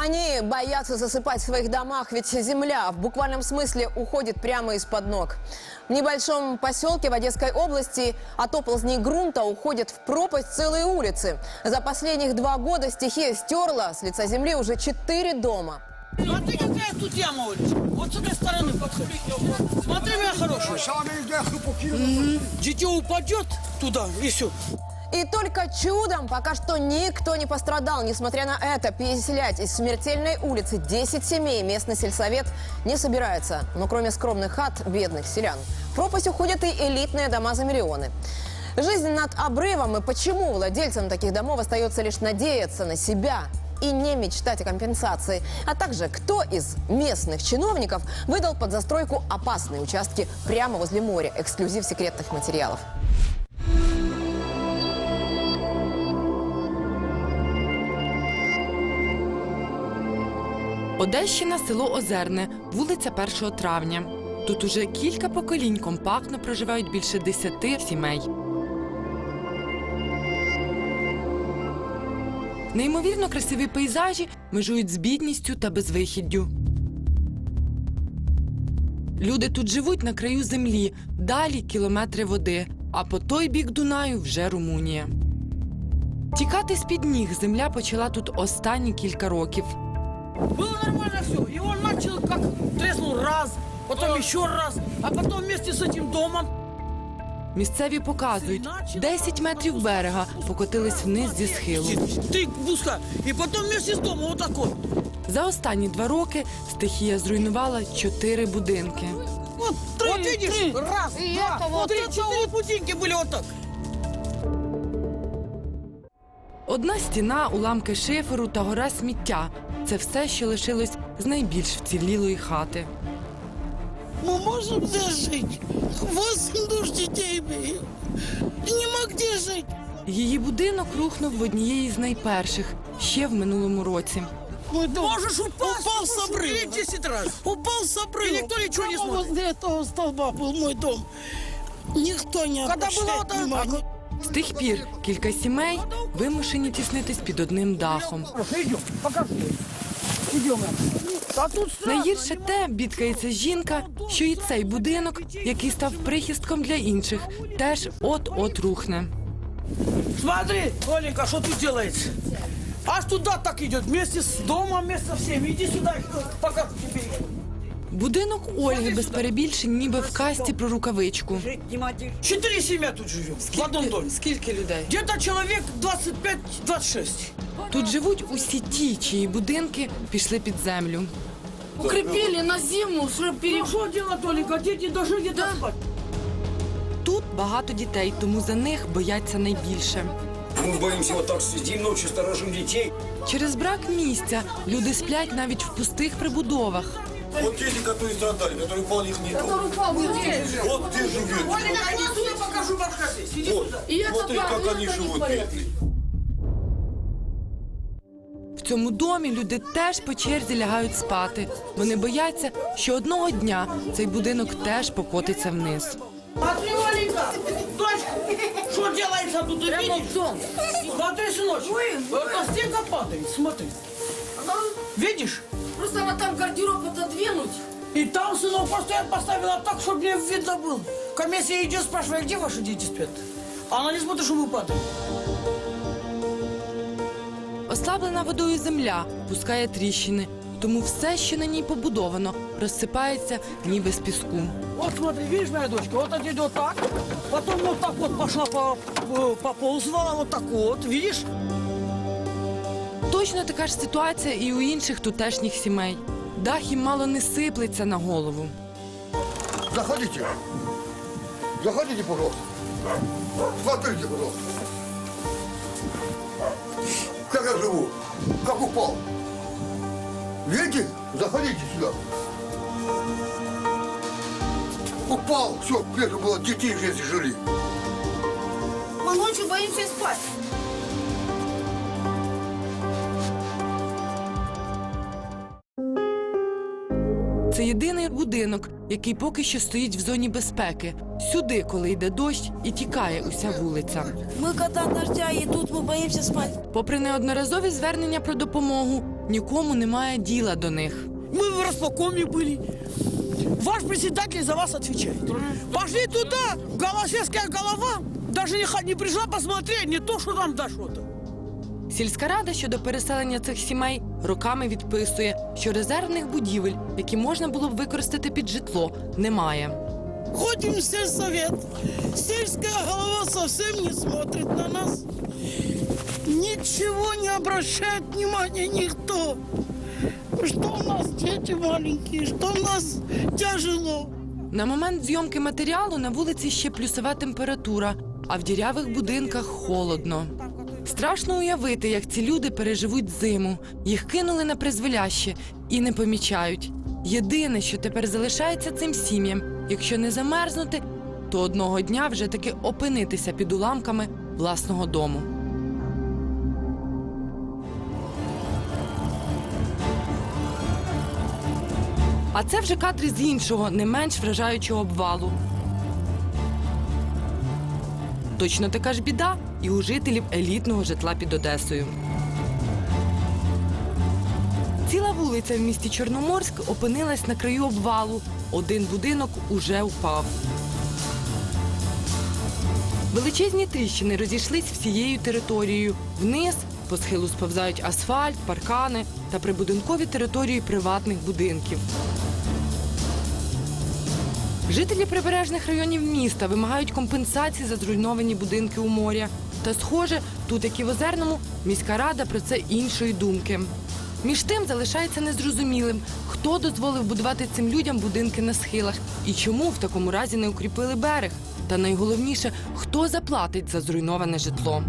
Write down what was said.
Они боятся засыпать в своих домах, ведь земля в буквальном смысле уходит прямо из-под ног. В небольшом поселке в Одесской области от оползней грунта уходят в пропасть целые улицы. За последних два года стихия стерла с лица земли уже четыре дома. Смотри, какая тут яма. Вот с этой стороны подходи. Смотри, моя хорошая. Дитё упадет туда и все. И только чудом пока что никто не пострадал. Несмотря на это, переселять из смертельной улицы 10 семей местный сельсовет не собирается. Но кроме скромных хат бедных селян, в пропасть уходят и элитные дома за миллионы. Жизнь над обрывом и почему владельцам таких домов остается лишь надеяться на себя и не мечтать о компенсации, а также кто из местных чиновников выдал под застройку опасные участки прямо возле моря, эксклюзив секретных материалов. Одещина, село Озерне, вулиця 1 травня. Тут уже кілька поколінь компактно проживають більше десяти сімей. Неймовірно красиві пейзажі межують з бідністю та безвихіддю. Люди тут живуть на краю землі, далі кілометри води, а по той бік Дунаю вже Румунія. Тікати з-під ніг земля почала тут останні кілька років. Было нормально все. И он начал как треснул раз, потом еще раз, а потом вместе с этим домом. Місцеві показують, 10 метрів берега покотились вниз зі схилу. Ты, Буска, и потом вместе с домом вот так вот. За останні два роки стихія зруйнувала чотири будинки. Вот, три, вот видишь, раз, два, вот три, четыре путинки были вот Одна стіна, уламки шиферу та гора сміття це все, що лишилось з найбільш вцілілої хати. Мы можем здесь жить. Восемь душ детей имею. И нема где жить. Її будинок рухнув в однієї з найперших ще в минулому році. Мой дом Можешь упасть, упал с можешь обрыва. умереть 10 раз. Упал с обрыва. И никто ничего не Прямо смотрит. возле этого столба был мой дом. Никто не Когда обращает было вот это- внимания. З тих пір кілька сімей вимушені тіснитись під одним дахом. Найгірше те, бідкається жінка, що і цей будинок, який став прихистком для інших, теж от-от рухне. Смотри, Оленька, что тут делается. Аж туда так идет, вместе с домом, вместе со всеми. Иди сюда, покажу тебе. Будинок Ольги без перебільшень, ніби в касті про рукавичку. Четыре семья тут живем, в одном доме. Скільки людей? Где-то человек 25-26. Тут живуть усі ті, чиї будинки пішли під землю. Укрепили на зиму, чтобы Ну что делать, Оленька, дети должны где-то спать. Тут багато дітей, тому за них бояться найбільше. Мы боимся вот так сидим ночью, сторожим детей. Через брак місця люди сплять навіть в пустих прибудовах. Вот дети, которые страдали, которые упал их не дом. Вот где живет. Оленька, иди сюда, покажу бабушка здесь. Иди Вот, сюда. смотри, как они живут, бедные. В цьому домі люди теж по черзі лягають спати. Вони бояться, що одного дня цей будинок теж покотиться вниз. Смотри, Оленька, дочка, что делается тут, ты видишь? Смотри, сыночек, это стенка падает, смотри. Видишь? Просто она там гардероб отодвинуть. И там, сынок, просто я поставила так, чтобы мне видно было. Комиссия идет, спрашивает, где ваши дети спят? А она не смотрит, что вы падаете. Ослаблена водою земля пускає тріщини, тому все, що на ній побудовано, розсипається ніби з піску. Вот смотри, видишь, моя дочка, вот это идет так, потом вот так вот пошла, по, э, поползла, вот так вот, видишь? Точно така ж ситуація і у інших тутешніх сімей. Дах їм мало не сиплеться на голову. Заходите. Заходите, пожалуйста. Смотрите, пожалуйста. Как я живу? Как упал? Видите? Заходите сюда. Упал. Все, где было детей здесь жили. Мы ночью боимся спать. Це єдиний будинок, який поки що стоїть в зоні безпеки. Сюди, коли йде дощ, і тікає уся вулиця. Мы кота дождя, и тут мы боимся спать. Попри неодноразові звернення про допомогу, нікому немає діла до них. Мы в располкоме были. Ваш председатель за вас отвечает. Пошли туда, Голосевская голова. Даже не, ха- не пришла посмотреть, не то, что там да что-то. Сільська рада щодо переселення цих сімей роками відписує, що резервних будівель, які можна було б використати під житло, немає. Ходим в сельсовет. Сельская голова совсем не смотрит на нас. Ничего не обращает внимания никто. Что у нас дети маленькие, что у нас тяжело. На момент зйомки матеріалу на вулиці ще плюсова температура, а в дірявих будинках холодно. Страшно уявити, як ці люди переживуть зиму. Їх кинули на призволяще і не помічають. Єдине, що тепер залишається цим сім'ям, якщо не замерзнути, то одного дня вже таки опинитися під уламками власного дому. А це вже кадри з іншого, не менш вражаючого обвалу. Точно така ж біда і у жителів елітного житла під Одесою. Ціла вулиця в місті Чорноморськ опинилась на краю обвалу. Один будинок уже впав. Величезні тріщини розійшлись всією територією. Вниз по схилу сповзають асфальт, паркани та прибудинкові території приватних будинків. Жителі прибережних районів міста вимагають компенсації за зруйновані будинки у моря. Та, схоже, тут, як і в Озерному, міська рада про це іншої думки. Між тим залишається незрозумілим, хто дозволив будувати цим людям будинки на схилах і чому в такому разі не укріпили берег. Та найголовніше, хто заплатить за зруйноване житло.